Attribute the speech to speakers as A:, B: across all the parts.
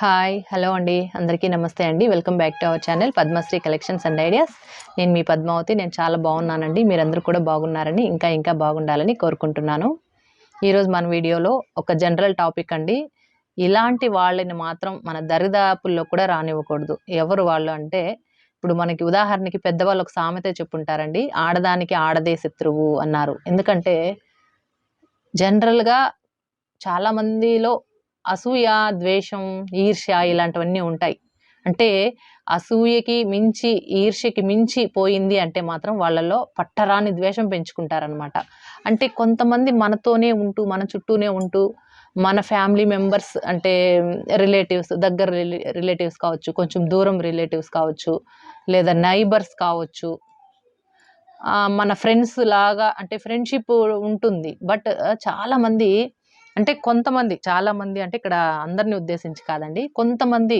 A: Hi hello అండి. అందరికీ నమస్తే అండి. Welcome back to our channel Padmashri collections and ideas. నేను మీ పద్మావతి. నేను చాలా బాగున్నానండి. మీరందరూ కూడా బాగున్నారని ఇంకా ఇంకా బాగుండాలని కోరుకుంటున్నాను. ఈరోజు మన వీడియోలో ఒక జనరల్ టాపిక్ అండి. ఇలాంటి వాళ్ళని మాత్రం మన దరిదాపుల్లో కూడా రానివ్వకూడదు. ఎవరు వాళ్ళు అంటే ఇప్పుడు మనకి ఉదాహరణకి పెద్దవాళ్ళు ఒక సామెత చెప్పుంటారండి. ఆడదానికి ఆడదే శత్రువు అన్నారు. ఎందుకంటే జనరల్గా చాలామందిలో అసూయ ద్వేషం ఈర్ష్య ఇలాంటివన్నీ ఉంటాయి. అంటే అసూయకి మించి ఈర్ష్యకి మించి పోయింది అంటే మాత్రం వాళ్ళలో పట్టరాని ద్వేషం పెంచుకుంటారనమాట అంటే కొంతమంది మనతోనే ఉంటూ మన చుట్టూనే ఉంటూ మన ఫ్యామిలీ మెంబర్స్ అంటే రిలేటివ్స్ దగ్గర రిలేటివ్స్ కావచ్చు కొంచెం దూరం రిలేటివ్స్ కావచ్చు లేదా నైబర్స్ కావచ్చు మన ఫ్రెండ్స్ లాగా అంటే ఫ్రెండ్షిప్ ఉంటుంది. బట్ చాలామంది అంటే కొంతమంది చాలామంది అంటే ఇక్కడ అందరిని ఉద్దేశించి కాదండి. కొంతమంది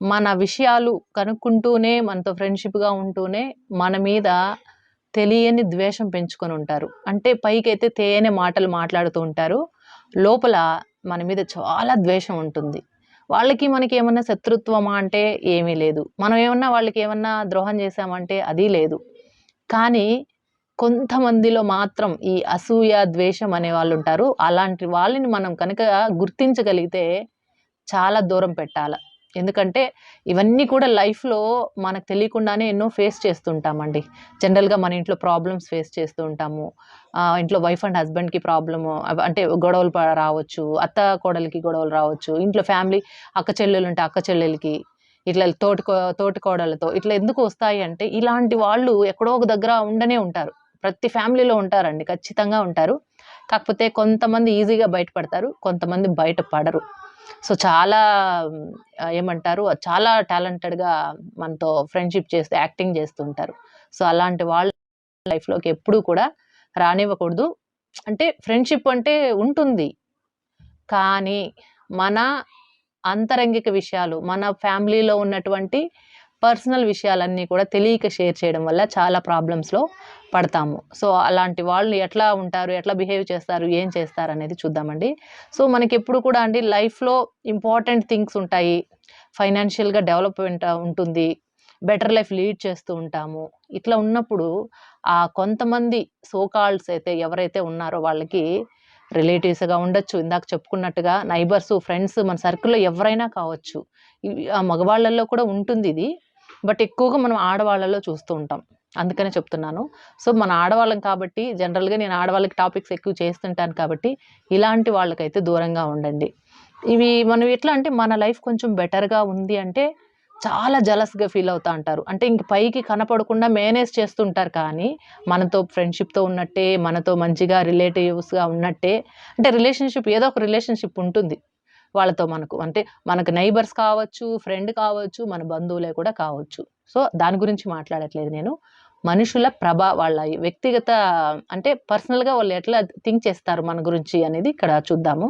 A: మన విషయాలు కనుక్కుంటూనే మనతో ఫ్రెండ్షిప్గా ఉంటూనే మన మీద తెలియని ద్వేషం పెంచుకొని ఉంటారు. అంటే పైకైతే తేయని మాటలు మాట్లాడుతూ ఉంటారు. లోపల మన మీద చాలా ద్వేషం ఉంటుంది. వాళ్ళకి మనకి ఏమన్నా శత్రుత్వమా అంటే ఏమీ లేదు. మనం ఏమన్నా వాళ్ళకి ఏమన్నా ద్రోహం చేశామంటే అది లేదు. కానీ కొంతమందిలో మాత్రం ఈ అసూయ ద్వేషం అనే వాళ్ళు ఉంటారు అలాంటి వాళ్ళని మనం కనుక గుర్తించగలిగితే చాలా దూరం పెట్టాలి. ఎందుకంటే ఇవన్నీ కూడా లైఫ్లో మనకు తెలియకుండానే ఎన్నో ఫేస్ చేస్తుంటామండి. జనరల్గా మన ఇంట్లో ప్రాబ్లమ్స్ ఫేస్ చేస్తూ ఉంటాము ఇంట్లో వైఫ్ అండ్ హస్బెండ్కి ప్రాబ్లము అంటే గొడవలు రావచ్చు అత్త కోడలికి గొడవలు రావచ్చు ఇంట్లో ఫ్యామిలీ అక్క చెల్లెలు ఉంటే అక్క చెల్లెలకి ఇట్లా తోటి తోటి కోడలతో ఇట్లా ఎందుకు వస్తాయి అంటే ఇలాంటి వాళ్ళు ఎక్కడో ఒక దగ్గర ఉండనే ఉంటారు. ప్రతి ఫ్యామిలీలో ఉంటారండి ఖచ్చితంగా ఉంటారు. కాకపోతే కొంతమంది ఈజీగా బయటపడతారు కొంతమంది బయట పడరు సో చాలా ఏమంటారు చాలా టాలెంటెడ్గా మనతో ఫ్రెండ్షిప్ చేస్తూ యాక్టింగ్ చేస్తూ ఉంటారు. సో అలాంటి వాళ్ళ లైఫ్లోకి ఎప్పుడూ కూడా రానివ్వకూడదు. అంటే ఫ్రెండ్షిప్ అంటే ఉంటుంది. కానీ మన అంతరంగిక విషయాలు మన ఫ్యామిలీలో ఉన్నటువంటి పర్సనల్ విషయాలన్నీ కూడా తెలియక షేర్ చేయడం వల్ల చాలా ప్రాబ్లమ్స్లో పడతాము. సో అలాంటి వాళ్ళు ఎట్లా ఉంటారు ఎట్లా బిహేవ్ చేస్తారు ఏం చేస్తారు అనేది చూద్దామండి. సో మనకి ఎప్పుడు కూడా అండి లైఫ్లో ఇంపార్టెంట్ థింగ్స్ ఉంటాయి. ఫైనాన్షియల్గా డెవలప్మెంట్ ఉంటుంది. బెటర్ లైఫ్ లీడ్ చేస్తూ ఉంటాము. ఇట్లా ఉన్నప్పుడు ఆ కొంతమంది సోకాల్స్ అయితే ఎవరైతే ఉన్నారో వాళ్ళకి రిలేటివ్స్గా ఉండొచ్చు. ఇందాక చెప్పుకున్నట్టుగా నైబర్స్ ఫ్రెండ్స్ మన సర్కిల్లో ఎవరైనా కావచ్చు. ఆ మగవాళ్ళల్లో కూడా ఉంటుంది ఇది. బట్ ఎక్కువగా మనం ఆడవాళ్ళలో చూస్తూ ఉంటాం. అందుకనే చెప్తున్నాను. సో మన ఆడవాళ్ళం కాబట్టి జనరల్గా నేను ఆడవాళ్ళకి టాపిక్స్ ఎక్కువ చేస్తుంటాను కాబట్టి ఇలాంటి వాళ్ళకైతే దూరంగా ఉండండి. ఇవి మనం ఎట్లా అంటే మన లైఫ్ కొంచెం బెటర్గా ఉంది అంటే చాలా జలస్గా ఫీల్ అవుతా ఉంటారు అంటే ఇంక పైకి కనపడకుండా మేనేజ్ చేస్తుంటారు కానీ మనతో ఫ్రెండ్షిప్తో ఉన్నట్టే మనతో మంచిగా రిలేటివ్స్గా ఉన్నట్టే అంటే రిలేషన్షిప్ ఏదో ఒక రిలేషన్షిప్ ఉంటుంది. వాళ్ళతో మనకు అంటే మనకు నైబర్స్ కావచ్చు ఫ్రెండ్ కావచ్చు మన బంధువులే కూడా కావచ్చు. సో దాని గురించి మాట్లాడట్లేదు నేను. మనుషుల ప్రభా వాళ్ళ వ్యక్తిగత అంటే పర్సనల్గా వాళ్ళు ఎట్లా థింక్ చేస్తారు మన గురించి అనేది ఇక్కడ చూద్దాము.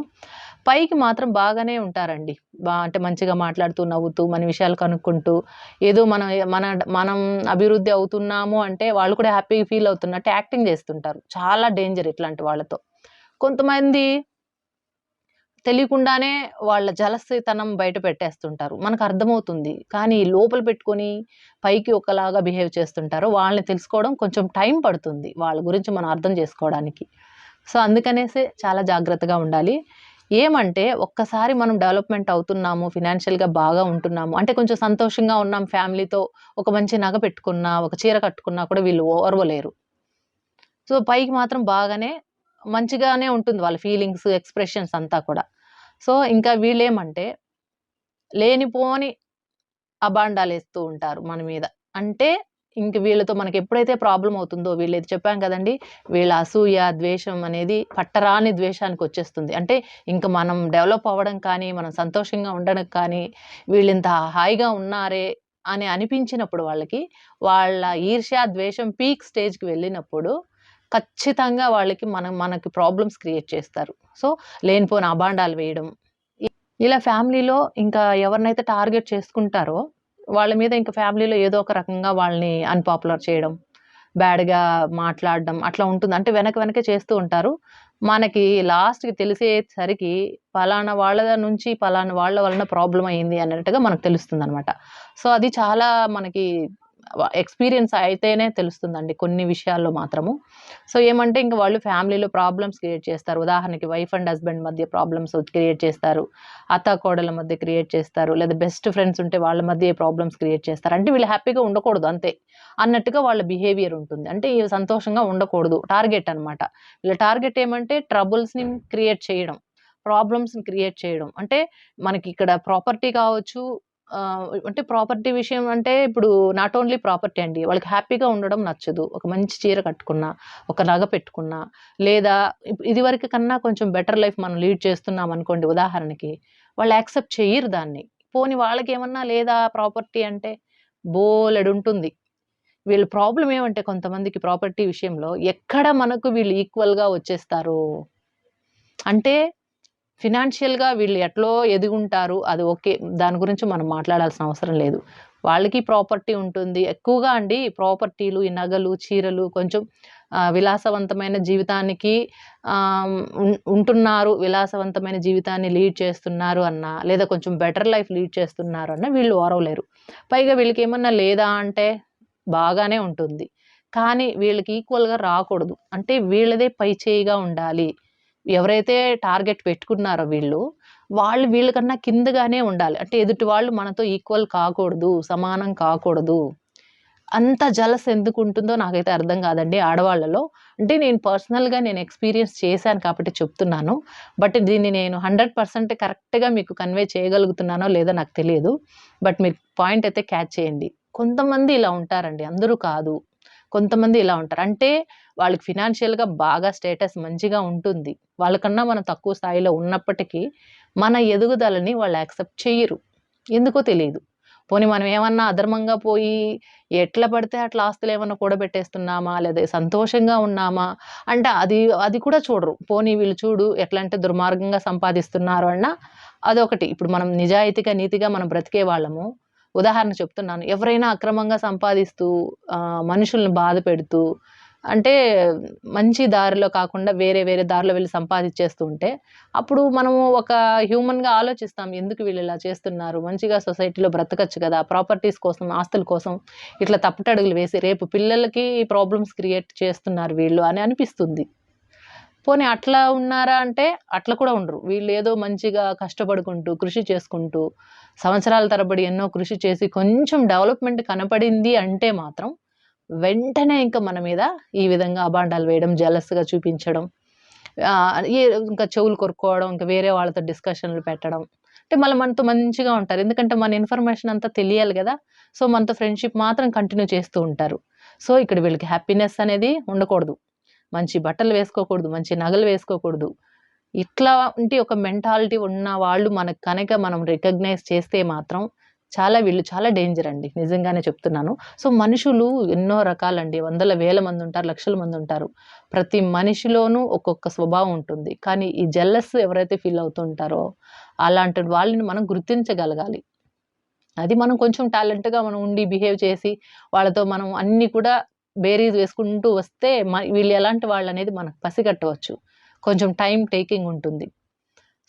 A: పైకి మాత్రం బాగానే ఉంటారండి. బా అంటే మంచిగా మాట్లాడుతూ నవ్వుతూ మన విషయాలు కనుక్కుంటూ ఏదో మనం మన మనం అభివృద్ధి అవుతున్నాము అంటే వాళ్ళు కూడా హ్యాపీగా ఫీల్ అవుతున్నట్టు యాక్టింగ్ చేస్తుంటారు. చాలా డేంజర్ ఇట్లాంటి వాళ్ళతో. కొంతమంది తెలియకుండానే వాళ్ళ జలస్థితనం బయట పెట్టేస్తుంటారు. మనకు అర్థమవుతుంది. కానీ లోపల పెట్టుకొని పైకి ఒకలాగా బిహేవ్ చేస్తుంటారు వాళ్ళని తెలుసుకోవడం కొంచెం టైం పడుతుంది వాళ్ళ గురించి మనం అర్థం చేసుకోవడానికి. సో అందుకనేసే చాలా జాగ్రత్తగా ఉండాలి. ఏమంటే ఒక్కసారి మనం డెవలప్మెంట్ అవుతున్నాము ఫినాన్షియల్గా బాగా ఉంటున్నాము అంటే కొంచెం సంతోషంగా ఉన్నాం ఫ్యామిలీతో ఒక మంచి నగ పెట్టుకున్నా ఒక చీర కట్టుకున్నా కూడా వీళ్ళు ఓర్వలేరు. సో పైకి మాత్రం బాగానే మంచిగానే ఉంటుంది వాళ్ళ ఫీలింగ్స్ ఎక్స్ప్రెషన్స్ అంతా కూడా. సో ఇంకా వీళ్ళేమంటే లేనిపోని అబాండాలు వేస్తూ ఉంటారు మన మీద. అంటే ఇంక వీళ్ళతో మనకి ఎప్పుడైతే ప్రాబ్లం అవుతుందో వీళ్ళైతే చెప్పాం కదండి వీళ్ళ అసూయ ద్వేషం అనేది పట్టరాని ద్వేషానికి వచ్చేస్తుంది. అంటే ఇంకా మనం డెవలప్ అవ్వడం కానీ మనం సంతోషంగా ఉండడం కానీ వీళ్ళు ఇంత హాయిగా ఉన్నారే అని అనిపించినప్పుడు వాళ్ళకి వాళ్ళ ఈర్ష్య ద్వేషం పీక్ స్టేజ్కి వెళ్ళినప్పుడు ఖచ్చితంగా వాళ్ళకి మనం మనకి ప్రాబ్లమ్స్ క్రియేట్ చేస్తారు సో లేనిపోని అబాండాలు వేయడం ఇలా ఫ్యామిలీలో ఇంకా ఎవరినైతే టార్గెట్ చేసుకుంటారో వాళ్ళ మీద ఇంకా ఫ్యామిలీలో ఏదో ఒక రకంగా వాళ్ళని అన్పాపులర్ చేయడం బ్యాడ్‌గా మాట్లాడడం అట్లా ఉంటుంది. అంటే వెనక వెనకే చేస్తూ ఉంటారు. మనకి లాస్ట్‌కి తెలిసేసరికి పలానా వాళ్ళ నుంచి పలానా వాళ్ళ వలన ప్రాబ్లం అయింది అన్నట్టుగా మనకు తెలుస్తుంది అనమాట సో, అది చాలా మనకి ఎక్స్‌పీరియన్స్ అయితేనే తెలుస్తుందండి కొన్ని విషయాల్లో మాత్రము. సో, ఏమంటే ఇంకా వాళ్ళు ఫ్యామిలీలో ప్రాబ్లమ్స్ క్రియేట్ చేస్తారు. ఉదాహరణకి వైఫ్ అండ్ హస్బెండ్ మధ్య ప్రాబ్లమ్స్ క్రియేట్ చేస్తారు. అత్త కోడల మధ్య క్రియేట్ చేస్తారు. లేదా బెస్ట్ ఫ్రెండ్స్ ఉంటే వాళ్ళ మధ్య ప్రాబ్లమ్స్ క్రియేట్ చేస్తారు. అంటే వీళ్ళు హ్యాపీగా ఉండకూడదు అంతే. అన్నట్టుగా వాళ్ళ బిహేవియర్ ఉంటుంది. అంటే సంతోషంగా ఉండకూడదు. టార్గెట్ అనమాట. వీళ్ళ టార్గెట్ ఏమంటే ట్రబుల్స్‌ని క్రియేట్ చేయడం. ప్రాబ్లమ్స్‌ని క్రియేట్ చేయడం. అంటే మనకి ఇక్కడ ప్రాపర్టీ కావచ్చు ఆహ్, అంటే ప్రాపర్టీ విషయం అంటే ఇప్పుడు నాట్ ఓన్లీ ప్రాపర్టీ అండి. వాళ్ళకి హ్యాపీగా ఉండడం నచ్చదు. ఒక మంచి చీర కట్టుకున్నా, ఒక నగ పెట్టుకున్నా, లేదా ఇప్ ఇదివరకు కన్నా కొంచెం బెటర్ లైఫ్ మనం లీడ్ చేస్తున్నాం అనుకోండి ఉదాహరణకి. వాళ్ళు యాక్సెప్ట్ చెయ్యరు దాన్ని. పోనీ వాళ్ళకేమన్నా లేదా ప్రాపర్టీ అంటే బోలెడుంటుంది. వీళ్ళ ప్రాబ్లమ్ ఏమంటే కొంతమందికి ప్రాపర్టీ విషయంలో ఎక్కడ మనకు వీళ్ళు ఈక్వల్‌గా వచ్చేస్తారో అంటే ఫినాన్షియల్‌గా వీళ్ళు ఎట్లో ఎదుగుంటారు అది ఓకే. దాని గురించి మనం మాట్లాడాల్సిన అవసరం లేదు. వాళ్ళకి ప్రాపర్టీ ఉంటుంది. ఎక్కువగా అండి ప్రాపర్టీలు, ఈ నగలు, చీరలు కొంచెం విలాసవంతమైన జీవితానికి ఉం ఉంటున్నారు. విలాసవంతమైన జీవితాన్ని లీడ్ చేస్తున్నారు అన్నా, లేదా కొంచెం బెటర్ లైఫ్ లీడ్ చేస్తున్నారు అన్నా వీళ్ళు ఓరవలేరు. పైగా వీళ్ళకి ఏమన్నా లేదా అంటే బాగానే ఉంటుంది. కానీ వీళ్ళకి ఈక్వల్‌గా రాకూడదు. అంటే వీళ్ళదే పై చేయిగా ఉండాలి. ఎవరైతే టార్గెట్ పెట్టుకున్నారో వీళ్ళు, వాళ్ళు వీళ్ళకన్నా కిందగానే ఉండాలి. అంటే ఎదుటి వాళ్ళు మనతో ఈక్వల్ కాకూడదు. సమానం కాకూడదు. అంత జలస్ ఎందుకు ఉంటుందో నాకైతే అర్థం కాదండి ఆడవాళ్ళలో. అంటే నేను పర్సనల్‌గా నేను ఎక్స్‌పీరియన్స్ చేశాను కాబట్టి చెప్తున్నాను. బట్ దీన్ని నేను 100% కరెక్ట్‌గా మీకు కన్వే చేయగలుగుతున్నానో లేదో నాకు తెలియదు. బట్ మీరు పాయింట్ అయితే క్యాచ్ చేయండి. కొంతమంది ఇలా ఉంటారండి. అందరూ కాదు. కొంతమంది ఇలా ఉంటారు. అంటే వాళ్ళకి ఫినాన్షియల్‌గా బాగా స్టేటస్ మంచిగా ఉంటుంది. వాళ్ళకన్నా మనం తక్కువ స్థాయిలో ఉన్నప్పటికీ మన ఎదుగుదలని వాళ్ళు యాక్సెప్ట్ చేయరు ఎందుకో తెలియదు పోనీ మనం ఏమన్నా అధర్మంగా పోయి ఎట్లా పడితే అట్లా ఆస్తులు ఏమన్నా కూడబెట్టేస్తున్నామా? లేదా సంతోషంగా ఉన్నామా? అంటే అది అది కూడా చూడరు. పోనీ వీళ్ళు చూడు ఎట్లా అంటే దుర్మార్గంగా సంపాదిస్తున్నారు అన్నా అదొకటి. ఇప్పుడు మనం నిజాయితీగా, నీతిగా మనం బ్రతికే వాళ్ళము. ఉదాహరణ చెప్తున్నాను. ఎవరైనా అక్రమంగా సంపాదిస్తూ ఆహ్, మనుషుల్ని బాధపెడుతూ అంటే మంచి దారిలో కాకుండా వేరే వేరే దారిలో వెళ్ళి సంపాదించేస్తూ ఉంటే, అప్పుడు మనము ఒక హ్యూమన్‌గా ఆలోచిస్తాం. ఎందుకు వీళ్ళు ఇలా చేస్తున్నారు? మంచిగా సొసైటీలో బ్రతకచ్చు కదా! ప్రాపర్టీస్ కోసం, ఆస్తుల కోసం ఇట్లా తప్పుటడుగులు వేసి రేపు పిల్లలకి ప్రాబ్లమ్స్ క్రియేట్ చేస్తున్నారు వీళ్ళు అని అనిపిస్తుంది. పోనీ అట్లా ఉన్నారా అంటే అట్లా కూడా ఉండరు. వీళ్ళు ఏదో మంచిగా కష్టపడుకుంటూ, కృషి చేసుకుంటూ, సంవత్సరాల తరబడి ఎన్నో కృషి చేసి కొంచెం డెవలప్‌మెంట్ కనపడింది అంటే మాత్రం వెంటనే ఇంకా మన మీద ఈ విధంగా అబాండాలు వేయడం, జలస్గా చూపించడం. ఇంకా చెవులు కొరుక్కోవడం, ఇంకా వేరే వాళ్ళతో డిస్కషన్‌లు పెట్టడం. అంటే మళ్ళీ మనతో మంచిగా ఉంటారు. ఎందుకంటే మన ఇన్ఫర్మేషన్ అంతా తెలియాలి కదా సో, మనతో ఫ్రెండ్‌షిప్ మాత్రం కంటిన్యూ చేస్తూ ఉంటారు. సో, ఇక్కడ వీళ్ళకి హ్యాపీనెస్ అనేది ఉండకూడదు. మంచి బట్టలు వేసుకోకూడదు. మంచి నగలు వేసుకోకూడదు. ఇట్లాంటి ఒక మెంటాలిటీ ఉన్న వాళ్ళు మనకు కనుక మనం రికగ్నైజ్ చేస్తే మాత్రం చాలా వీళ్ళు చాలా డేంజర్ అండి. నిజంగానే చెప్తున్నాను. సో, మనుషులు ఎన్నో రకాలండి. వందల వేల మంది ఉంటారు. లక్షల మంది ఉంటారు. ప్రతి మనిషిలోనూ ఒక్కొక్క స్వభావం ఉంటుంది. కానీ ఈ జెల్లస్ ఎవరైతే ఫీల్ అవుతుంటారో అలాంటి వాళ్ళని మనం గుర్తించగలగాలి. అది మనం కొంచెం టాలెంట్‌గా మనం ఉండి బిహేవ్ చేసి వాళ్ళతో మనం అన్నీ కూడా బేరీజ్ వేసుకుంటూ వస్తే మ వీళ్ళు ఎలాంటి వాళ్ళనేది మనకు పసిగట్టవచ్చు. కొంచెం టైం టేకింగ్ ఉంటుంది.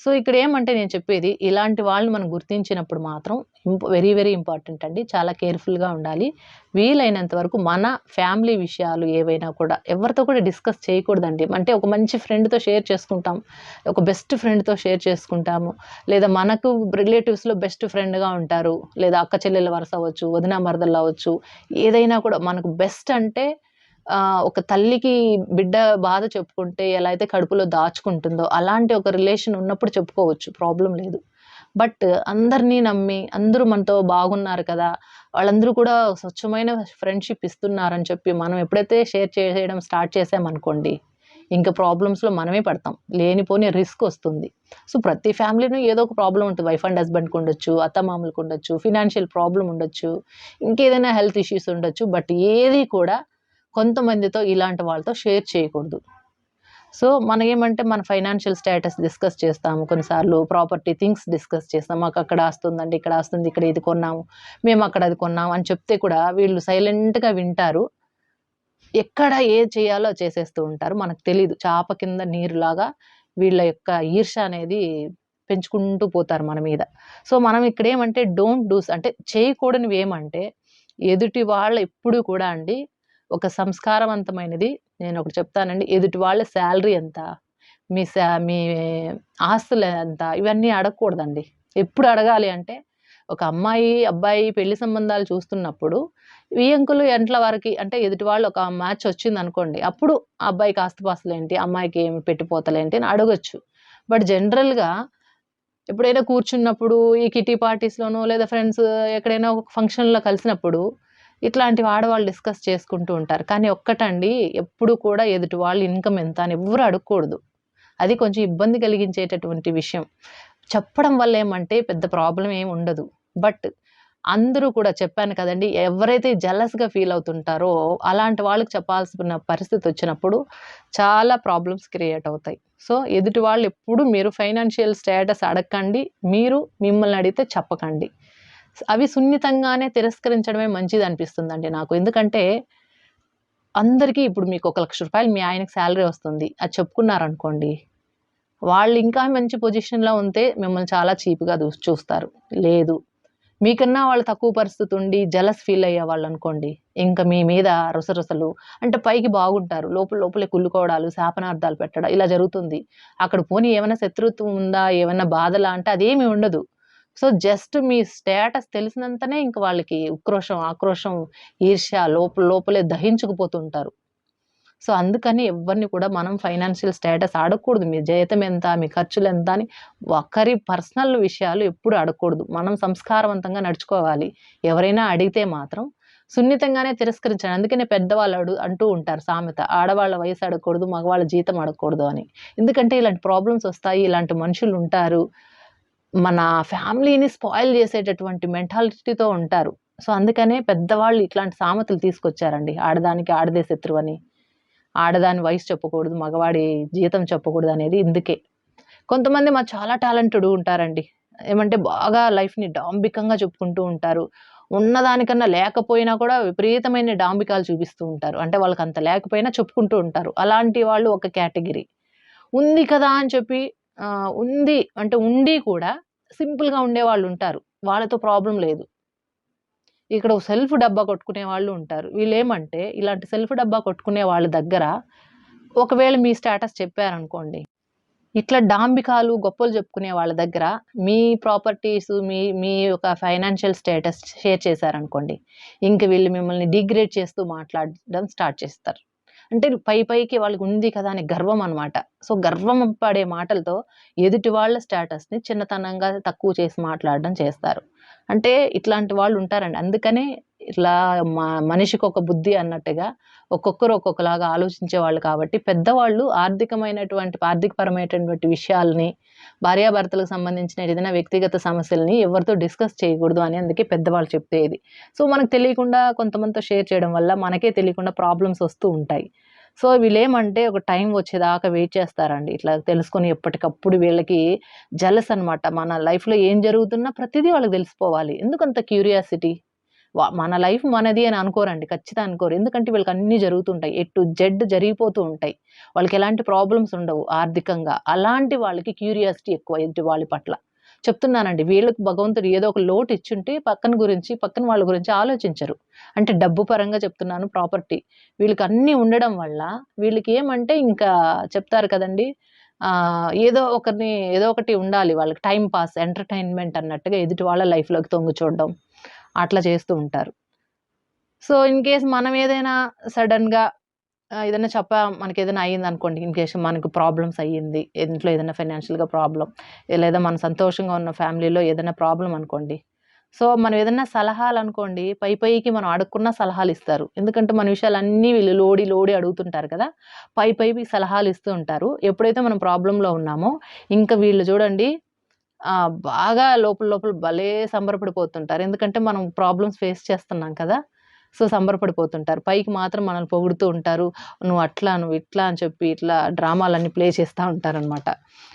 A: సో, ఇక్కడ ఏమంటే నేను చెప్పేది ఇలాంటి వాళ్ళని మనం గుర్తించినప్పుడు మాత్రం వెరీ వెరీ ఇంపార్టెంట్ అండి. చాలా కేర్‌ఫుల్‌గా ఉండాలి. వీలైనంత వరకు మన ఫ్యామిలీ విషయాలు ఏవైనా కూడా ఎవరితో కూడా డిస్కస్ చేయకూడదండి. అంటే ఒక మంచి ఫ్రెండ్‌తో షేర్ చేసుకుంటాం. ఒక బెస్ట్ ఫ్రెండ్‌తో షేర్ చేసుకుంటాము. లేదా మనకు రిలేటివ్స్‌లో బెస్ట్ ఫ్రెండ్‌గా ఉంటారు. లేదా అక్క చెల్లెల వరుస అవ్వచ్చు, వదిన మరదలు అవ్వచ్చు. ఏదైనా కూడా మనకు బెస్ట్ అంటే ఒక తల్లికి బిడ్డ బాధ చెప్పుకుంటే ఎలా అయితే కడుపులో దాచుకుంటుందో అలాంటి ఒక రిలేషన్ ఉన్నప్పుడు చెప్పుకోవచ్చు. ప్రాబ్లం లేదు. బట్ అందరిని నమ్మి అందరూ మనతో బాగున్నారు కదా! వాళ్ళందరూ కూడా స్వచ్ఛమైన ఫ్రెండ్‌షిప్ ఇస్తున్నారని చెప్పి మనం ఎప్పుడైతే షేర్ చేయడం స్టార్ట్ చేసామనుకోండి ఇంకా ప్రాబ్లమ్స్‌లో మనమే పడతాం. లేనిపోని రిస్క్ వస్తుంది. సో, ప్రతి ఫ్యామిలీను ఏదో ఒక ప్రాబ్లం ఉంటుంది. వైఫ్ అండ్ హస్బెండ్‌కి ఉండొచ్చు, అత్తమామలకు ఉండొచ్చు, ఫినాన్షియల్ ప్రాబ్లం ఉండొచ్చు, ఇంకేదైనా హెల్త్ ఇష్యూస్ ఉండొచ్చు. బట్ ఏది కూడా కొంతమందితో ఇలాంటి వాళ్ళతో షేర్ చేయకూడదు. సో, మనమేమంటే మన ఫైనాన్షియల్ స్టేటస్ డిస్కస్ చేస్తాము. కొన్నిసార్లు ప్రాపర్టీ థింగ్స్ డిస్కస్ చేస్తాం. మాకు అక్కడ వస్తుందండి ఇక్కడ వస్తుంది ఇక్కడ ఇది కొన్నాము, మేము అక్కడ అది కొన్నాము అని చెప్తే కూడా వీళ్ళు సైలెంట్‌గా వింటారు. ఎక్కడ ఏ చేయాలో చేసేస్తూ ఉంటారు. మనకు తెలియదు చాప కింద నీరులాగా వీళ్ళ యొక్క ఈర్ష అనేది పెంచుకుంటూ పోతారు మన మీద. సో, మనం ఇక్కడేమంటే డోంట్ డూస్ అంటే చేయకూడనివి ఏమంటే ఎదుటి వాళ్ళ ఎప్పుడు కూడా అండి ఒక సంస్కారవంతమైనది నేను ఒకటి చెప్తానండి. ఎదుటి వాళ్ళ శాలరీ ఎంత? మీ శా మీ ఆస్తులు ఎంత? ఇవన్నీ అడగకూడదండి. ఎప్పుడు అడగాలి అంటే ఒక అమ్మాయి, అబ్బాయి పెళ్ళి సంబంధాలు చూస్తున్నప్పుడు వియంకులు ఎంట్ల వరకి అంటే ఎదుటి వాళ్ళు ఒక మ్యాచ్ వచ్చింది అనుకోండి అప్పుడు అబ్బాయికి ఆస్తుపాస్తులేంటి అమ్మాయికి ఏమి పెట్టిపోతలేంటి? అని అడగచ్చు బట్ జనరల్‌గా ఎప్పుడైనా కూర్చున్నప్పుడు ఈ కిటీ పార్టీస్‌లోనో లేదా ఫ్రెండ్స్ ఎక్కడైనా ఒక ఫంక్షన్‌లో కలిసినప్పుడు ఇట్లాంటివి ఆడవాళ్ళు డిస్కస్ చేసుకుంటూ ఉంటారు. కానీ ఒక్కటండి ఎప్పుడు కూడా ఎదుటి వాళ్ళు ఇన్‌కమ్ ఎంత అని ఎవ్వరు అడగకూడదు. అది కొంచెం ఇబ్బంది కలిగించేటటువంటి విషయం. చెప్పడం వల్ల ఏమంటే పెద్ద ప్రాబ్లం ఏమి ఉండదు. బట్ అందరూ కూడా చెప్పాను కదండీ! ఎవరైతే జలస్గా ఫీల్ అవుతుంటారో అలాంటి వాళ్ళకి చెప్పాల్సిన పరిస్థితి వచ్చినప్పుడు చాలా ప్రాబ్లమ్స్ క్రియేట్ అవుతాయి. సో, ఎదుటి వాళ్ళు ఎప్పుడు మీరు ఫైనాన్షియల్ స్టేటస్ అడగకండి. మీరు మిమ్మల్ని అడిగితే చెప్పకండి. అవి సున్నితంగానే తిరస్కరించడమే మంచిదనిపిస్తుందండి నాకు. ఎందుకంటే అందరికీ ఇప్పుడు మీకు ఒక లక్ష రూపాయలు మీ ఆయనకి శాలరీ వస్తుంది. అది చెప్పుకున్నారనుకోండి. వాళ్ళు ఇంకా మంచి పొజిషన్‌లో ఉంటే మిమ్మల్ని చాలా చీప్‌గా దూస్ చూస్తారు. లేదు మీకన్నా వాళ్ళు తక్కువ పరిస్థితి ఉండి జలస్ ఫీల్ అయ్యే వాళ్ళు అనుకోండి ఇంకా మీ మీద రుసరుసలు అంటే పైకి బాగుంటారు. లోపల లోపలే కుళ్ళుకోవడాలు, శాపనార్థాలు పెట్టడం ఇలా జరుగుతుంది. అక్కడ పోనీ ఏమైనా శత్రుత్వం ఉందా? ఏమైనా బాధలా? అంటే అదేమీ ఉండదు. సో, జస్ట్ మీ స్టేటస్ తెలిసినంతనే ఇంక వాళ్ళకి ఉక్రోషం, ఆక్రోషం, ఈర్ష్య లోపల లోపలే దహించుకుపోతుంటారు. సో, అందుకని ఎవరిని కూడా మనం ఫైనాన్షియల్ స్టేటస్ అడగకూడదు. మీ జీతం ఎంత? మీ ఖర్చులు ఎంత అని ఒకరి పర్సనల్ విషయాలు ఎప్పుడు అడగకూడదు. మనం సంస్కారవంతంగా నడుచుకోవాలి. ఎవరైనా అడిగితే మాత్రం సున్నితంగానే తిరస్కరించాలి. అందుకనే పెద్దవాళ్ళు అడు అంటూ ఉంటారు సామెత. ఆడవాళ్ళ వయసు అడగకూడదు, మగవాళ్ళ జీతం అడగకూడదు అని. ఎందుకంటే ఇలాంటి ప్రాబ్లమ్స్ వస్తాయి. ఇలాంటి మనుషులు ఉంటారు మన ఫ్యామిలీని స్పాయిల్ చేసేటటువంటి మెంటాలిటీతో ఉంటారు. సో, అందుకనే పెద్దవాళ్ళు ఇట్లాంటి సామెతలు తీసుకొచ్చారండి. ఆడదానికి ఆడదే శత్రువు అని ఆడదాని వయసు చెప్పకూడదు, మగవాడి జీతం చెప్పకూడదనేది ఇందుకే. కొంతమంది మా చాలా టాలెంటెడ్ ఉంటారండి. ఏమంటే బాగా లైఫ్‌ని డాంబికంగా చెప్పుకుంటూ ఉంటారు. ఉన్నదానికన్నా లేకపోయినా కూడా విపరీతమైన డాంబికాలు చూపిస్తూ ఉంటారు. అంటే వాళ్ళకి అంత లేకపోయినా చెప్పుకుంటూ ఉంటారు. అలాంటి వాళ్ళు ఒక కేటగిరీ. ఉంది కదా! అని చెప్పి ఉంది అంటే ఉండి కూడా సింపుల్‌గా ఉండేవాళ్ళుంటారు. వాళ్ళతో ప్రాబ్లం లేదు. ఇక్కడ సెల్ఫ్ డబ్బా కొట్టుకునే వాళ్ళు ఉంటారు. వీళ్ళు ఏమంటే ఇలాంటి సెల్ఫ్ డబ్బా కొట్టుకునే వాళ్ళ దగ్గర ఒకవేళ మీ స్టేటస్ చెప్పారనుకోండి. ఇట్లా డాంబికాలు, గొప్పలు చెప్పుకునే వాళ్ళ దగ్గర మీ ప్రాపర్టీస్ మీ మీ యొక్క ఫైనాన్షియల్ స్టేటస్ షేర్ చేశారనుకోండి. ఇంక వీళ్ళు మిమ్మల్ని డిగ్రేడ్ చేస్తూ మాట్లాడడం స్టార్ట్ చేస్తారు. అంటే పై పైకి వాళ్ళకి ఉంది కదా! అని గర్వం అన్నమాట. సో, గర్వం పడే మాటలతో ఎదుటి వాళ్ళ స్టేటస్‌ని చిన్నతనంగా తక్కువ చేసి మాట్లాడడం చేస్తారు. అంటే ఇట్లాంటి వాళ్ళు ఉంటారండి. అందుకనే ఇట్లా మనిషికి ఒక బుద్ధి అన్నట్టుగా ఒక్కొక్కరు ఒక్కొక్కలాగా ఆలోచించే వాళ్ళు కాబట్టి పెద్దవాళ్ళు ఆర్థికమైనటువంటి ఆర్థికపరమైనటువంటి విషయాల్ని, భార్యాభర్తలకు సంబంధించిన ఏదైనా వ్యక్తిగత సమస్యల్ని ఎవరితో డిస్కస్ చేయకూడదు అని అందుకే పెద్దవాళ్ళు చెప్పేది. సో, మనకు తెలియకుండా కొంతమందితో షేర్ చేయడం వల్ల మనకే తెలియకుండా ప్రాబ్లమ్స్ వస్తూ ఉంటాయి. సో, వీళ్ళేమంటే ఒక టైం వచ్చేదాకా వెయిట్ చేస్తారండి. ఇట్లా తెలుసుకొని ఎప్పటికప్పుడు వీళ్ళకి జలస్ అనమాట మన లైఫ్‌లో ఏం జరుగుతున్నా ప్రతిదీ వాళ్ళకి తెలిసిపోవాలి. ఎందుకంత క్యూరియాసిటీ? మన లైఫ్ మనది అని అనుకోరండి. ఖచ్చితంగా అనుకోరు. ఎందుకంటే వీళ్ళకి అన్నీ జరుగుతుంటాయి. ఎటు జెడ్ జరిగిపోతూ ఉంటాయి. వాళ్ళకి ఎలాంటి ప్రాబ్లమ్స్ ఉండవు ఆర్థికంగా. అలాంటి వాళ్ళకి క్యూరియాసిటీ ఎక్కువ ఎదుటి వాళ్ళ పట్ల. చెప్తున్నానండి. వీళ్ళకి భగవంతుడు ఏదో ఒక లోటు ఇచ్చుంటే పక్కన గురించి, పక్కన వాళ్ళ గురించి ఆలోచించరు. అంటే డబ్బు పరంగా చెప్తున్నాను ప్రాపర్టీ. వీళ్ళకి అన్నీ ఉండడం వల్ల వీళ్ళకి ఏమంటే ఇంకా చెప్తారు కదండీ! ఏదో ఒకరిని ఏదో ఒకటి ఉండాలి వాళ్ళకి టైం పాస్, ఎంటర్‌టైన్‌మెంట్ అన్నట్టుగా ఎదుటి వాళ్ళ లైఫ్‌లోకి తొంగి చూడడం. అట్లా చేస్తూ ఉంటారు. సో, ఇన్ కేస్ మనం ఏదైనా సడన్గా ఆహ్, ఏదైనా చెప్పా మనకేదైనా అయిందనుకోండి. ఇన్ కేస్ మనకు ప్రాబ్లమ్స్ అయ్యింది. ఇంట్లో ఏదైనా ఫైనాన్షియల్‌గా ప్రాబ్లమ్ లేదా మనం సంతోషంగా ఉన్న ఫ్యామిలీలో ఏదైనా ప్రాబ్లమ్ అనుకోండి. సో, మనం ఏదన్నా సలహాలనుకోండి పై పైకి మనం అడగకున్నా సలహాలిస్తారు. ఎందుకంటే మన విషయాలన్నీ వీళ్ళు లోడి లోడి అడుగుతుంటారు కదా! పై పైకి సలహాలు ఇస్తూ ఉంటారు. ఎప్పుడైతే మనం ప్రాబ్లమ్‌లో ఉన్నామో ఇంకా వీళ్ళు చూడండి ఆహ్, బాగా లోపల లోపల భలే సంబరపడిపోతుంటారు. ఎందుకంటే మనం ప్రాబ్లమ్స్ ఫేస్ చేస్తున్నాం కదా! సో, సంబరపడిపోతుంటారు. పైకి మాత్రం మనల్ని పొగుడుతూ ఉంటారు. నువ్వు అట్లా, నువ్వు ఇట్లా అని చెప్పి ఇట్లా డ్రామాలన్నీ ప్లే చేస్తూ ఉంటారనమాట.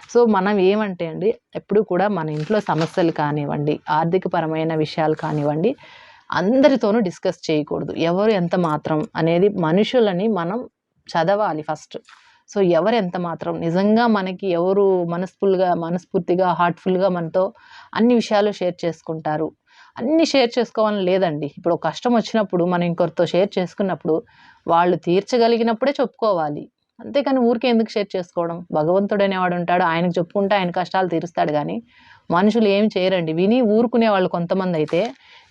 A: సో, మనం ఏమంటే అండి ఎప్పుడు కూడా మన ఇంట్లో సమస్యలు కానివ్వండి, ఆర్థికపరమైన విషయాలు కానివ్వండి, అందరితోనూ డిస్కస్ చేయకూడదు ఎవరు ఎంత మాత్రం అనేది మనుషులని మనం చదవాలి ఫస్ట్ సో ఎవరు ఎంత మాత్రం నిజంగా మనకి ఎవరు మనస్ఫుల్గా మనస్ఫూర్తిగా హార్ట్ఫుల్గా మనతో అన్ని విషయాలు షేర్ చేసుకుంటారు అన్నీ షేర్ చేసుకోవాలని లేదండి. ఇప్పుడు కష్టం వచ్చినప్పుడు మనం ఇంకొకరితో షేర్ చేసుకున్నప్పుడు వాళ్ళు తీర్చగలిగినప్పుడే చెప్పుకోవాలి. అంతేకాని ఊరికే ఎందుకు షేర్ చేసుకోవడం? భగవంతుడు అనేవాడు ఉంటాడు ఆయనకు చెప్పుకుంటే ఆయన కష్టాలు తీరుస్తాడు కానీ మనుషులు ఏం చేయరండి. విని ఊరుకునే వాళ్ళు కొంతమంది అయితే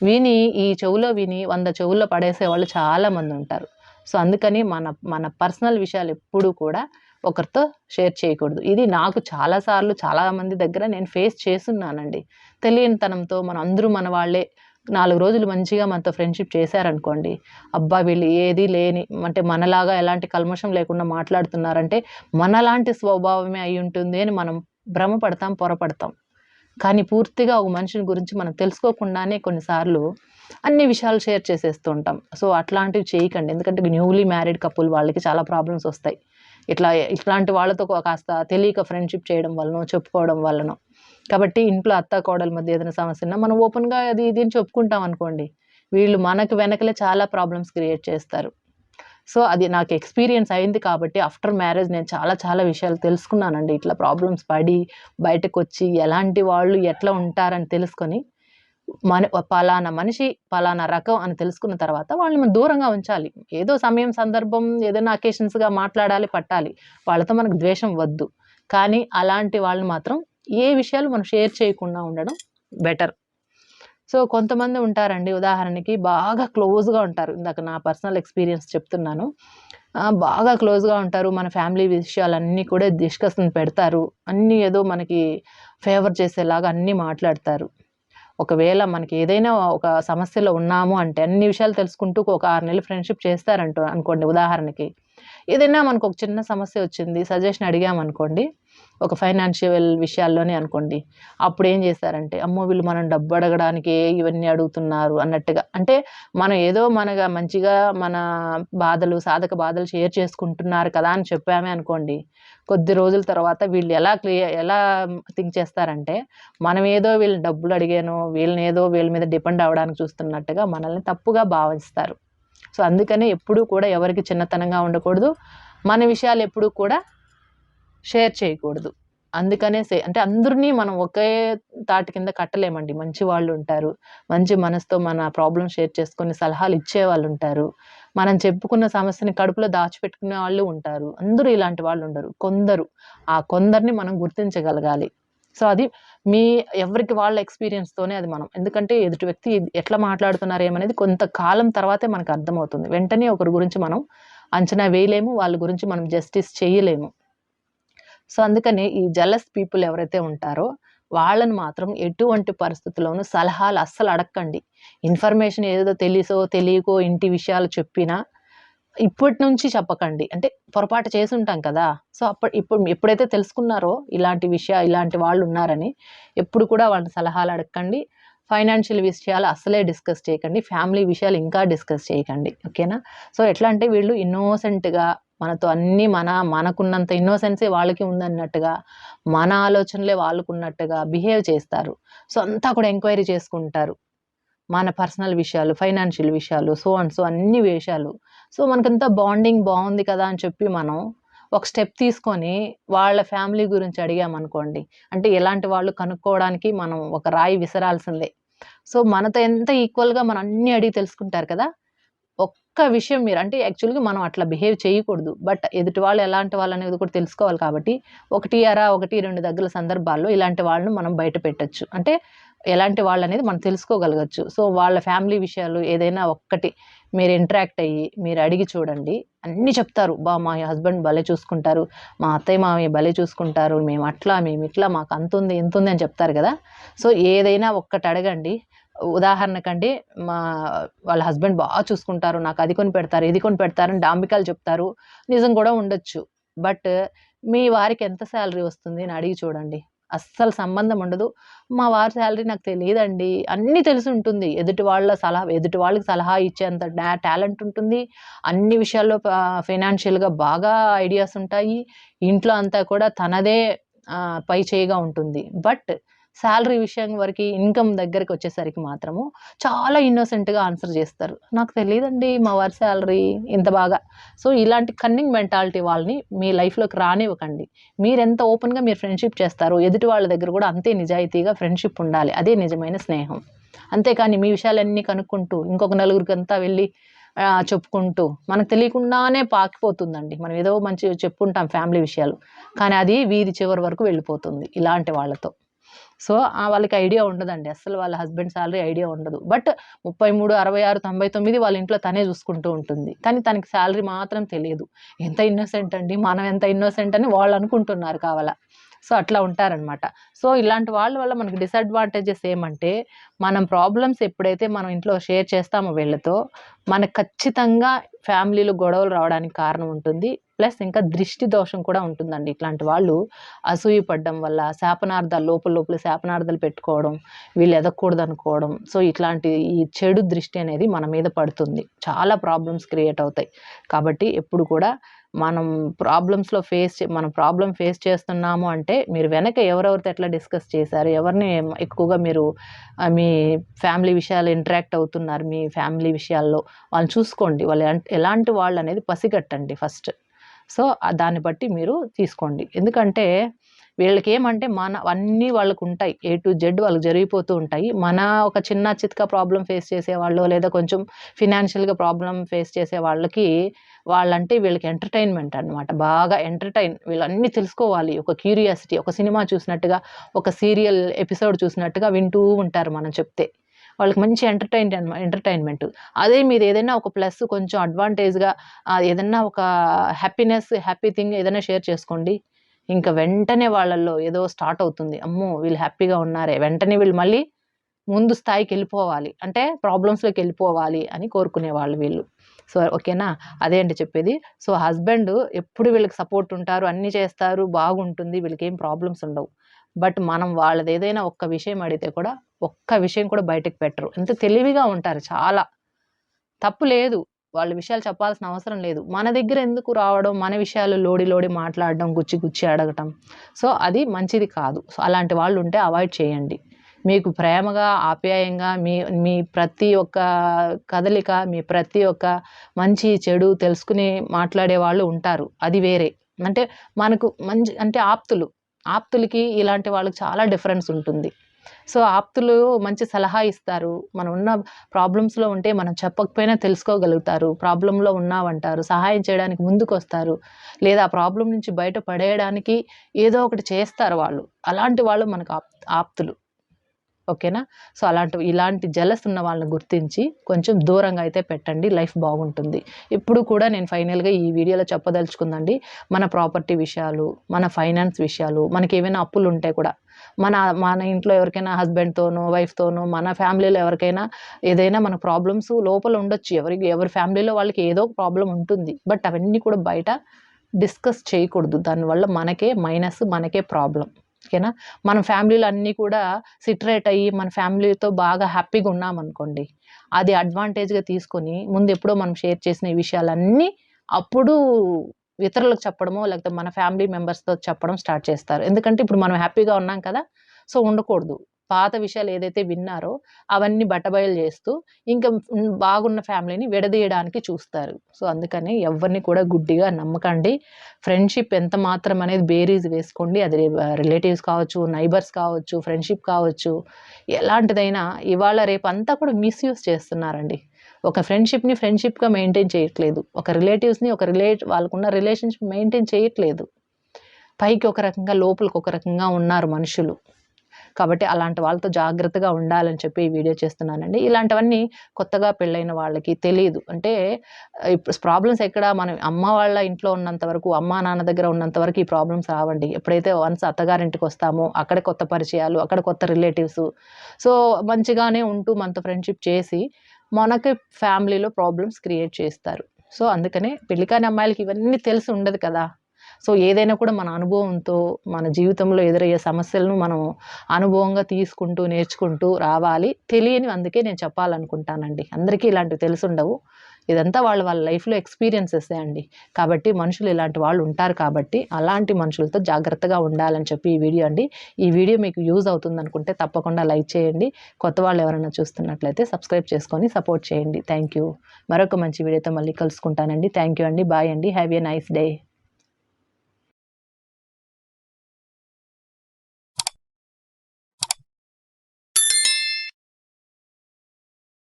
A: విని ఈ చెవులో విని వంద చెవుల్లో పడేసే వాళ్ళు చాలామంది ఉంటారు. సో అందుకని మన మన పర్సనల్ విషయాలు ఎప్పుడూ కూడా ఒకరితో షేర్ చేయకూడదు. ఇది నాకు చాలాసార్లు చాలామంది దగ్గర నేను ఫేస్ చేస్తున్నానండి. తెలియనితనంతో మన అందరూ మన వాళ్ళే నాలుగు రోజులు మంచిగా మనతో ఫ్రెండ్షిప్ చేశారనుకోండి అబ్బా వీళ్ళు ఏది లేని అంటే మనలాగా ఎలాంటి కల్మషం లేకుండా మాట్లాడుతున్నారంటే మనలాంటి స్వభావమే అయి ఉంటుంది అని మనం భ్రమపడతాం పొరపడతాం. కానీ పూర్తిగా ఒక మనిషిని గురించి మనం తెలుసుకోకుండానే కొన్నిసార్లు అన్ని విషయాలు షేర్ చేసేస్తూ ఉంటాం. సో అట్లాంటివి చేయకండి. ఎందుకంటే న్యూలీ మ్యారీడ్ కపుల్ వాళ్ళకి చాలా ప్రాబ్లమ్స్ వస్తాయి. ఇట్లా ఇట్లాంటి వాళ్ళతో కాస్త తెలియక ఫ్రెండ్షిప్ చేయడం వలన చెప్పుకోవడం వలన. కాబట్టి ఇంట్లో అత్త కోడల మధ్య ఏదైనా సమస్య ఉన్నా మనం ఓపెన్గా అది ఇది అని చెప్పుకుంటాం అనుకోండి. వీళ్ళు మనకు వెనకలే చాలా ప్రాబ్లమ్స్ క్రియేట్ చేస్తారు. సో అది నాకు ఎక్స్పీరియన్స్ అయింది కాబట్టి ఆఫ్టర్ మ్యారేజ్ నేను చాలా చాలా విషయాలు తెలుసుకున్నానండి. ఇట్లా ప్రాబ్లమ్స్ పడి బయటకు వచ్చి ఎలాంటి వాళ్ళు ఎట్లా ఉంటారని తెలుసుకొని మన పలానా మనిషి పలానా రకం అని తెలుసుకున్న తర్వాత వాళ్ళని మనం దూరంగా ఉంచాలి. ఏదో సమయం సందర్భం ఏదైనా అకేషన్స్గా మాట్లాడాలి పట్టాలి. వాళ్ళతో మనకు ద్వేషం వద్దు. కానీ అలాంటి వాళ్ళని మాత్రం ఏ విషయాలు మనం షేర్ చేయకుండా ఉండడం బెటర్ సో కొంతమంది ఉంటారండి. ఉదాహరణకి బాగా క్లోజ్గా ఉంటారు. ఇందాక నా పర్సనల్ ఎక్స్పీరియన్స్ చెప్తున్నాను. బాగా క్లోజ్గా ఉంటారు. మన ఫ్యామిలీ విషయాలన్నీ కూడా డిస్కషన్ పెడతారు. అన్నీ ఏదో మనకి ఫేవర్ చేసేలాగా అన్నీ మాట్లాడతారు. ఒకవేళ మనకి ఏదైనా ఒక సమస్యలో ఉన్నాము అంటే అన్ని విషయాలు తెలుసుకుంటూ ఒక ఆరు నెలలు ఫ్రెండ్షిప్ చేస్తారంటూ అనుకోండి ఉదాహరణకి. ఏదైనా మనకు ఒక చిన్న సమస్య వచ్చింది సజెషన్ అడిగామనుకోండి ఒక ఫైనాన్షియల్ విషయాల్లోనే అనుకోండి. అప్పుడు ఏం చేస్తారంటే అమ్మో వీళ్ళు మనం డబ్బు అడగడానికి ఇవన్నీ అడుగుతున్నారు అన్నట్టుగా. అంటే మనం ఏదో మనగా మంచిగా మన బాధలు సాధక బాధలు షేర్ చేసుకుంటున్నారు కదా అని చెప్పామే అనుకోండి. కొద్ది రోజుల తర్వాత వీళ్ళు ఎలా క్లియర్ ఎలా థింక్ చేస్తారంటే మనం ఏదో వీళ్ళని డబ్బులు అడిగాను వీళ్ళని ఏదో వీళ్ళ మీద డిపెండ్ అవ్వడానికి చూస్తున్నట్టుగా మనల్ని తప్పుగా భావిస్తారు. సో అందుకనే ఎప్పుడూ కూడా ఎవరికి చిన్నతనంగా ఉండకూడదు. మన విషయాలు ఎప్పుడూ కూడా షేర్ చేయకూడదు. అందుకనేసే అంటే అందరినీ మనం ఒకే తాటి కింద కట్టలేమండి. మంచి వాళ్ళు ఉంటారు. మంచి మనసుతో మన ప్రాబ్లం షేర్ చేసుకొని సలహాలు ఇచ్చే వాళ్ళు ఉంటారు. మనం చెప్పుకున్న సమస్యని కడుపులో దాచిపెట్టుకునే వాళ్ళు ఉంటారు. అందరూ ఇలాంటి వాళ్ళు ఉండరు. కొందరు. ఆ కొందరిని మనం గుర్తించగలగాలి. సో అది మీ ఎవరికి వాళ్ళ ఎక్స్పీరియన్స్తోనే అది మనం. ఎందుకంటే ఎదుటి వ్యక్తి ఎట్లా మాట్లాడుతున్నారు ఏమనేది కొంతకాలం తర్వాతే మనకు అర్థమవుతుంది. వెంటనే ఒకరి గురించి మనం అంచనా వేయలేము. వాళ్ళ గురించి మనం జస్టిస్ చేయలేము. సో అందుకని ఈ జలస్ పీపుల్ ఎవరైతే ఉంటారో వాళ్ళని మాత్రం ఎటువంటి పరిస్థితుల్లోనూ సలహాలు అస్సలు అడగండి ఇన్ఫర్మేషన్ ఏదో తెలిసో తెలియకో ఇంటి విషయాలు చెప్పినా ఇప్పటి నుంచి చెప్పకండి. అంటే పొరపాటు చేసి ఉంటాం కదా. సో అప్పుడు ఇప్పుడు ఎప్పుడైతే తెలుసుకున్నారో ఇలాంటి విషయాలు ఇలాంటి వాళ్ళు ఉన్నారని ఎప్పుడు కూడా వాళ్ళని సలహాలు అడగండి ఫైనాన్షియల్ విషయాలు అస్సలే డిస్కస్ చేయకండి. ఫ్యామిలీ విషయాలు ఇంకా డిస్కస్ చేయకండి. ఓకేనా? సో ఎట్లా అంటే వీళ్ళు ఇన్నోసెంట్గా మనతో అన్నీ మన మనకున్నంత ఇన్నోసెన్సే వాళ్ళకి ఉందన్నట్టుగా మన ఆలోచనలే వాళ్ళకు ఉన్నట్టుగా బిహేవ్ చేస్తారు. సో అంతా కూడా ఎంక్వైరీ చేసుకుంటారు. మన పర్సనల్ విషయాలు ఫైనాన్షియల్ విషయాలు సో అండ్ సో అన్ని విషయాలు సో మనకంతా బాండింగ్ బాగుంది కదా అని చెప్పి మనం ఒక స్టెప్ తీసుకొని వాళ్ళ ఫ్యామిలీ గురించి అడిగామనుకోండి. అంటే ఎలాంటి వాళ్ళు కనుక్కోవడానికి మనం ఒక రాయి విసరాల్సిందే. సో మనతో ఎంత ఈక్వల్గా మనం అన్ని అడిగి తెలుసుకుంటారు కదా? ఒక్క విషయం మీరు అంటే యాక్చువల్గా మనం అట్లా బిహేవ్ చేయకూడదు. బట్ ఎదుటి వాళ్ళు ఎలాంటి వాళ్ళు అనేది కూడా తెలుసుకోవాలి కాబట్టి ఒకటి అరా ఒకటి రెండు దగ్గర సందర్భాల్లో ఇలాంటి వాళ్ళను మనం బయట పెట్టచ్చు. అంటే ఎలాంటి వాళ్ళు అనేది మనం తెలుసుకోగలగచ్చు. సో వాళ్ళ ఫ్యామిలీ విషయాలు ఏదైనా ఒక్కటి మీరు ఇంటరాక్ట్ అయ్యి మీరు అడిగి చూడండి. అన్నీ చెప్తారు. బా మా హస్బెండ్ భలే చూసుకుంటారు. మా అత్తయ్య మామయ్య భలే చూసుకుంటారు. మేము అట్లా మేము ఇట్లా మాకు అంత ఉంది ఇంత ఉంది అని చెప్తారు కదా. సో ఏదైనా ఒక్కటి అడగండి. ఉదాహరణకండి మా వాళ్ళ హస్బెండ్ బాగా చూసుకుంటారు నాకు అది కొని పెడతారు ఇది కొని పెడతారని డాంబికాలు చెప్తారు. నిజం కూడా ఉండొచ్చు. బట్ మీ వారికి ఎంత శాలరీ వస్తుంది అని అడిగి చూడండి. అస్సలు సంబంధం ఉండదు. మా వారి శాలరీ నాకు తెలియదండి. అన్నీ తెలిసి ఉంటుంది. ఎదుటి వాళ్ళ సలహా ఎదుటి వాళ్ళకి సలహా ఇచ్చేంత టాలెంట్ ఉంటుంది. అన్ని విషయాల్లో ఫైనాన్షియల్గా బాగా ఐడియాస్ ఉంటాయి. ఇంట్లో అంతా కూడా తనదే పై చేయిగా ఉంటుంది. బట్ శాలరీ విషయం వరకు ఇన్కమ్ దగ్గరికి వచ్చేసరికి మాత్రము చాలా ఇన్నోసెంట్గా ఆన్సర్ చేస్తారు. నాకు తెలియదండి మా వారి శాలరీ ఇంత బాగా. సో ఇలాంటి కన్నింగ్ మెంటాలిటీ వాళ్ళని మీ లైఫ్లోకి రానివ్వకండి. మీరు ఎంత ఓపెన్గా మీరు ఫ్రెండ్షిప్ చేస్తారో ఎదుటి వాళ్ళ దగ్గర కూడా అంతే నిజాయితీగా ఫ్రెండ్షిప్ ఉండాలి. అదే నిజమైన స్నేహం. అంతేకాని మీ విషయాలన్నీ కనుక్కుంటూ ఇంకొక నలుగురికి అంతా వెళ్ళి చెప్పుకుంటూ మనకు తెలియకుండానే పాకిపోతుందండి. మనం ఏదో మంచి చెప్పుకుంటాం ఫ్యామిలీ విషయాలు. కానీ అది వీధి చివరి వరకు వెళ్ళిపోతుంది ఇలాంటి వాళ్ళతో. సో ఆ వాళ్ళకి ఐడియా ఉండదండి. అసలు వాళ్ళ హస్బెండ్ శాలరీ ఐడియా ఉండదు. బట్ ముప్పై మూడు అరవై ఆరు తొంభై తొమ్మిది వాళ్ళ ఇంట్లో తనే చూసుకుంటూ ఉంటుంది. కానీ తనకి శాలరీ మాత్రం తెలియదు. ఎంత ఇన్నోసెంట్ అండి? మనం ఎంత ఇన్నోసెంట్ అని వాళ్ళు అనుకుంటున్నారు కావాలా. సో అట్లా ఉంటారనమాట సో ఇలాంటి వాళ్ళ వల్ల మనకి డిసడ్వాంటేజెస్ ఏమంటే మనం ప్రాబ్లమ్స్ ఎప్పుడైతే మనం ఇంట్లో షేర్ చేస్తామో వీళ్ళతో మనకు ఖచ్చితంగా ఫ్యామిలీలో గొడవలు రావడానికి కారణం ఉంటుంది. ప్లస్ ఇంకా దృష్టి దోషం కూడా ఉంటుందండి. ఇట్లాంటి వాళ్ళు అసూయ పడ్డం వల్ల శాపనార్థాలు లోపల లోపల శాపనార్థాలు పెట్టుకోవడం వీళ్ళు ఎదగకూడదు అనుకోవడం సో ఇట్లాంటి ఈ చెడు దృష్టి అనేది మన మీద పడుతుంది. చాలా ప్రాబ్లమ్స్ క్రియేట్ అవుతాయి. కాబట్టి ఎప్పుడు కూడా మనం ప్రాబ్లమ్స్లో ఫేస్ మనం ప్రాబ్లం ఫేస్ చేస్తున్నాము అంటే మీరు వెనక ఎవరెవరితో ఎట్లా డిస్కస్ చేశారు ఎవరిని ఎక్కువగా మీరు మీ ఫ్యామిలీ విషయాలు ఇంటరాక్ట్ అవుతున్నారు మీ ఫ్యామిలీ విషయాల్లో వాళ్ళని చూసుకోండి. వాళ్ళు ఎలాంటి వాళ్ళు అనేది పసిగట్టండి ఫస్ట్ సో దాన్ని బట్టి మీరు తీసుకోండి. ఎందుకంటే వీళ్ళకి ఏమంటే మన అన్నీ వాళ్ళకు ఉంటాయి ఏ టు జెడ్ వాళ్ళకి జరిగిపోతూ ఉంటాయి. మన ఒక చిన్న చిత్క ప్రాబ్లం ఫేస్ చేసే వాళ్ళు లేదా కొంచెం ఫినాన్షియల్గా ప్రాబ్లం ఫేస్ చేసే వాళ్ళకి వాళ్ళంటే వీళ్ళకి ఎంటర్టైన్మెంట్ అన్నమాట. బాగా ఎంటర్టైన్ వీళ్ళన్నీ తెలుసుకోవాలి. ఒక క్యూరియాసిటీ ఒక సినిమా చూసినట్టుగా ఒక సీరియల్ ఎపిసోడ్ చూసినట్టుగా వింటూ ఉంటారు మనం చెప్తే. వాళ్ళకి మంచి ఎంటర్టైన్ ఎంటర్టైన్మెంట్ అదే మీరు ఏదైనా ఒక ప్లస్ కొంచెం అడ్వాంటేజ్గా ఏదైనా ఒక హ్యాపీనెస్ హ్యాపీ థింగ్ ఏదైనా షేర్ చేసుకోండి. ఇంకా వెంటనే వాళ్ళల్లో ఏదో స్టార్ట్ అవుతుంది. అమ్మో వీళ్ళు హ్యాపీగా ఉన్నారే. వెంటనే వీళ్ళు మళ్ళీ ముందు స్థాయికి వెళ్ళిపోవాలి. అంటే ప్రాబ్లమ్స్లోకి వెళ్ళిపోవాలి అని కోరుకునే వాళ్ళు వీళ్ళు. సో ఓకేనా అదే అంటే చెప్పేది. సో హస్బెండ్ ఎప్పుడు వీళ్ళకి సపోర్ట్ ఉంటారు అన్నీ చేస్తారు బాగుంటుంది వీళ్ళకి ఏం ప్రాబ్లమ్స్ ఉండవు. బట్ మనం వాళ్ళది ఏదైనా ఒక్క విషయం అడిగితే కూడా ఒక్క విషయం కూడా బయటకు పెట్టరు. ఎంత తెలివిగా ఉంటారు చాలా. తప్పు లేదు. వాళ్ళ విషయాలు చెప్పాల్సిన అవసరం లేదు. మన దగ్గర ఎందుకు రావడం? మన విషయాలు లోడి లోడి మాట్లాడడం గుచ్చి గుచ్చి అడగటం. సో అది మంచిది కాదు. సో అలాంటి వాళ్ళు ఉంటే అవాయిడ్ చేయండి. మీకు ప్రేమగా ఆప్యాయంగా మీ మీ ప్రతి ఒక్క కదలిక మీ ప్రతి ఒక్క మంచి చెడు తెలుసుకుని మాట్లాడే వాళ్ళు ఉంటారు. అది వేరే. అంటే మనకు మంచి అంటే ఆప్తులు. ఆప్తులకి ఇలాంటి వాళ్ళకి చాలా డిఫరెన్స్ ఉంటుంది. సో ఆప్తులు మంచి సలహా ఇస్తారు. మనం ఉన్న ప్రాబ్లమ్స్లో ఉంటే మనం చెప్పకపోయినా తెలుసుకోగలుగుతారు. ప్రాబ్లంలో ఉన్నామంటారు సహాయం చేయడానికి ముందుకు వస్తారు లేదా ఆ ప్రాబ్లం నుంచి బయట పడేయడానికి ఏదో ఒకటి చేస్తారు వాళ్ళు. అలాంటి వాళ్ళు మనకు ఆప్ ఆప్తులు. ఓకేనా? సో అలాంటి ఇలాంటి జలస్ ఉన్న వాళ్ళని గుర్తించి కొంచెం దూరంగా అయితే పెట్టండి లైఫ్ బాగుంటుంది. ఇప్పుడు కూడా నేను ఫైనల్గా ఈ వీడియోలో చెప్పదలుచుకుందండి మన ప్రాపర్టీ విషయాలు మన ఫైనాన్స్ విషయాలు మనకి ఏమైనా అప్పులు ఉంటే కూడా మన మన ఇంట్లో ఎవరికైనా హస్బెండ్తోనో వైఫ్తోనో మన ఫ్యామిలీలో ఎవరికైనా ఏదైనా మన ప్రాబ్లమ్స్ లోపల ఉండొచ్చు. ఎవరికి ఎవరి ఫ్యామిలీలో వాళ్ళకి ఏదో ఒక ప్రాబ్లం ఉంటుంది. బట్ అవన్నీ కూడా బయట డిస్కస్ చేయకూడదు. దానివల్ల మనకే మైనస్ మనకే ప్రాబ్లం. ఓకేనా? మన ఫ్యామిలీలు అన్నీ కూడా సిటరేట్ అయ్యి మన ఫ్యామిలీతో బాగా హ్యాపీగా ఉన్నామనుకోండి అది అడ్వాంటేజ్గా తీసుకొని ముందు ఎప్పుడో మనం షేర్ చేసిన ఈ విషయాలన్నీ అప్పుడు ఇతరులకు చెప్పడమో లేకపోతే మన ఫ్యామిలీ మెంబర్స్తో చెప్పడం స్టార్ట్ చేస్తారు. ఎందుకంటే ఇప్పుడు మనం హ్యాపీగా ఉన్నాం కదా సో ఉండకూడదు. పాత విషయాలు ఏదైతే విన్నారో అవన్నీ బట్టబయలు చేస్తూ ఇంకా బాగున్న ఫ్యామిలీని విడదీయడానికి చూస్తారు. సో అందుకని ఎవరిని కూడా గుడ్డిగా నమ్మకండి. ఫ్రెండ్షిప్ ఎంత మాత్రం అనేది బేరీజ్ వేసుకోండి. అది రిలేటివ్స్ కావచ్చు నైబర్స్ కావచ్చు ఫ్రెండ్షిప్ కావచ్చు ఎలాంటిదైనా ఇవాళ రేపు అంతా కూడా మిస్యూజ్ చేస్తున్నారండి. ఒక ఫ్రెండ్షిప్ని ఫ్రెండ్షిప్గా మెయింటైన్ చేయట్లేదు. ఒక రిలేటివ్స్ని ఒక రిలేట్ వాళ్ళకున్న రిలేషన్షిప్ మెయింటైన్ చేయట్లేదు. పైకి ఒక రకంగా లోపలికి ఒక రకంగా ఉన్నారు మనుషులు. కాబట్టి అలాంటి వాళ్ళతో జాగ్రత్తగా ఉండాలని చెప్పి ఈ వీడియో చేస్తున్నానండి. ఇలాంటివన్నీ కొత్తగా పెళ్ళైన వాళ్ళకి తెలియదు అంటే ప్రాబ్లమ్స్ ఎక్కడ మనం అమ్మ వాళ్ళ ఇంట్లో ఉన్నంత వరకు అమ్మ నాన్న దగ్గర ఉన్నంత వరకు ఈ ప్రాబ్లమ్స్ రావండి. ఎప్పుడైతే వన్స్ అత్తగారింటికి వస్తామో అక్కడ కొత్త పరిచయాలు అక్కడ కొత్త రిలేటివ్స్. సో మంచిగానే ఉంటూ మనతో ఫ్రెండ్షిప్ చేసి మనకి ఫ్యామిలీలో ప్రాబ్లమ్స్ క్రియేట్ చేస్తారు. సో అందుకనే పెళ్ళికాని అమ్మాయిలకి ఇవన్నీ తెలిసి ఉండదు కదా. సో ఏదైనా కూడా మన అనుభవంతో మన జీవితంలో ఎదురయ్యే సమస్యలను మనం అనుభవంగా తీసుకుంటూ నేర్చుకుంటూ రావాలి. తెలియని అందుకే నేను చెప్పాలనుకుంటానండి. అందరికీ ఇలాంటివి తెలిసి ఉండవు ఇదంతా వాళ్ళు వాళ్ళ లైఫ్లో ఎక్స్పీరియన్సెస్ అండి. కాబట్టి మనుషులు ఇలాంటి వాళ్ళు ఉంటారు కాబట్టి అలాంటి మనుషులతో జాగ్రత్తగా ఉండాలని చెప్పి ఈ వీడియో అండి. ఈ వీడియో మీకు యూజ్ అవుతుంది అనుకుంటే తప్పకుండా లైక్ చేయండి. కొత్త వాళ్ళు ఎవరైనా చూస్తున్నట్లయితే సబ్స్క్రైబ్ చేసుకొని సపోర్ట్ చేయండి. Thank you. మరొక మంచి వీడియోతో మళ్ళీ కలుసుకుంటానండి. థ్యాంక్ యూ అండి. బాయ్ అండి. Have a nice day.